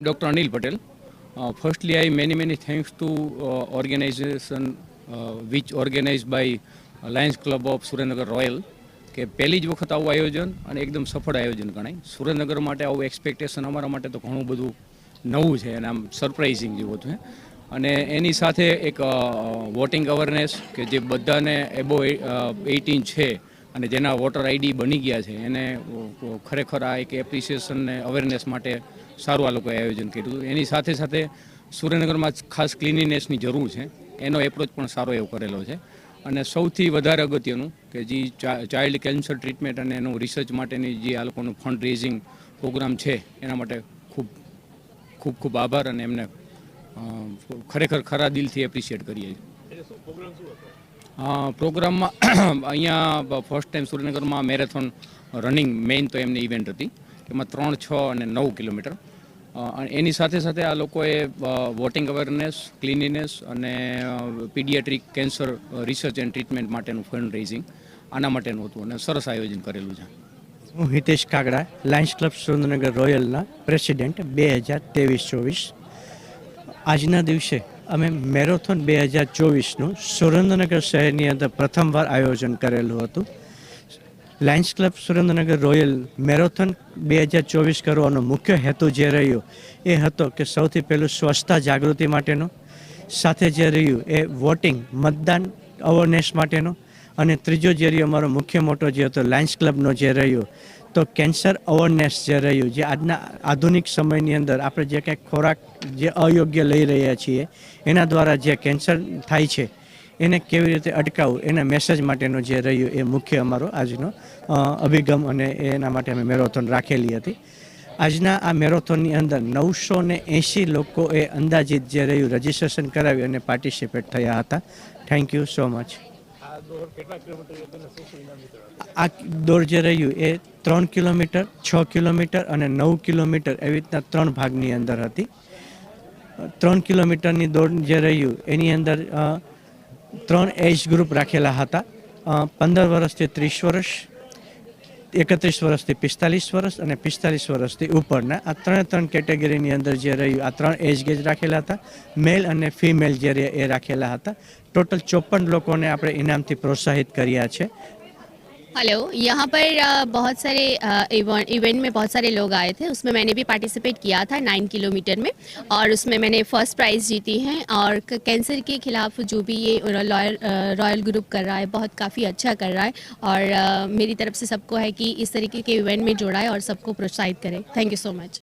Dr. Anil Patel. Uh, firstly, I many many thanks to uh, organization uh, which organized by Lions Club of Surendranagar royal કે પહેલી જ વખત આવું આયોજન અને એકદમ સફળ આયોજન ગણાય સુરેન્દ્રનગર માટે આવું એક્સપેક્ટેશન અમારા માટે તો ઘણું બધું નવું છે અને આમ સરપ્રાઇઝિંગ જેવું છે અને એની સાથે એક વોટિંગ અવેરનેસ કે જે બધાને એબો એટીન છે અને જેના વોટર આઈડી બની ગયા છે, એને ખરેખર આ એક એપ્રિસિએશન ને અવેરનેસ માટે સારું આ લોકોએ આયોજન કર્યું એની સાથે સાથે સુરેન્દ્રનગરમાં ખાસ ક્લિનિનેસની જરૂર છે. એનો એપ્રોચ પણ સારો એવો કરેલો છે. અને સૌથી વધારે અગત્યનું કે જે ચાઇલ્ડ કેન્સર ટ્રીટમેન્ટ અને એનું રિસર્ચ માટેની જે આ લોકોનું ફંડ રેઝિંગ પ્રોગ્રામ છે, એના માટે ખૂબ ખૂબ ખૂબ આભાર અને એમને ખરેખર ખરા દિલથી એપ્રિશિએટ કરીએ છીએ. પ્રોગ્રામમાં અહીંયા ફર્સ્ટ ટાઈમ સુરેન્દ્રનગરમાં મેરેથોન રનિંગ મેઇન તો એમની ઇવેન્ટ હતી. એમાં ત્રણ, છ અને નવ કિલોમીટર. એની સાથે સાથે આ લોકોએ વોટિંગ અવેરનેસ, ક્લિનિનેસ અને paediatric cancer research and treatment માટેનું ફંડ રેઝિંગ આના માટેનું હતું અને સરસ આયોજન કરેલું છે. હું હિતેશ કાગડા લાયન્સ ક્લબ સુરેન્દ્રનગર રોયલના પ્રેસિડેન્ટ બે હજાર ત્રેવીસ, ચોવીસ. આજના દિવસે અમે મેરેથોન બે હજાર ચોવીસનું સુરેન્દ્રનગર શહેરની અંદર પ્રથમવાર આયોજન કરેલું હતું. Lions club Surendranagar royal marathon બે હજાર ચોવીસ કરવાનો મુખ્ય હેતુ જે રહ્યો એ હતો કે સૌથી પહેલું સ્વચ્છતા જાગૃતિ માટેનો, સાથે જે રહ્યું એ વોટિંગ, મતદાન અવેરનેસ માટેનો અને ત્રીજો જે રહ્યો અમારો મુખ્ય મોટો જે હતો લાયન્સ ક્લબનો જે રહ્યો તો કેન્સર અવેરનેસ જે રહ્યું, જે આજના આધુનિક સમયની અંદર આપણે જે કંઈક ખોરાક જે અયોગ્ય લઈ રહ્યા છીએ, એના દ્વારા જે કેન્સર થાય છે, એને કેવી રીતે અટકાવવું, એના મેસેજ માટેનો જે રહ્યું એ મુખ્ય અમારો આજનો અભિગમ અને એના માટે અમે મેરોથોન રાખેલી હતી. આજના આ મેરોથોનની અંદર નવસો ને એંશી લોકોએ અંદાજિત જે રહ્યું રજીસ્ટ્રેશન કરાવી અને પાર્ટિસિપેટ થયા હતા. થેન્ક યુ સો મચ આ દોડ જે રહ્યું એ ત્રણ કિલોમીટર, છ કિલોમીટર અને નવ કિલોમીટર એવી રીતના ત્રણ ભાગની અંદર હતી. ત્રણ કિલોમીટરની દોડ જે રહ્યું એની અંદર ત્રણ એજ ગ્રુપ રાખેલા હતા. પંદર વર્ષથી ત્રીસ વર્ષ એકત્રીસ વર્ષથી પિસ્તાલીસ વર્ષ અને પિસ્તાલીસ વર્ષથી ઉપરના. આ ત્રણે ત્રણ કેટેગરીની અંદર જે રહ્યું, આ ત્રણ એજ ગેજ રાખેલા હતા. મેલ અને ફિમેલ જે એ રાખેલા હતા. ટોટલ ચોપન લોકોને આપણે ઇનામથી પ્રોત્સાહિત કર્યા છે. हेलो यहाँ पर बहुत सारे इवेंट में बहुत सारे लोग आए थे। उसमें मैंने भी पार्टिसिपेट किया था नाइन किलोमीटर में, और उसमें मैंने फ़र्स्ट प्राइज़ जीती है, और कैंसर के खिलाफ जो भी ये रॉयल ग्रुप कर रहा है, बहुत काफ़ी अच्छा कर रहा है, और मेरी तरफ़ से सबको है कि इस तरीके के इवेंट में जोड़ा है और सबको प्रोत्साहित करें। Thank you so much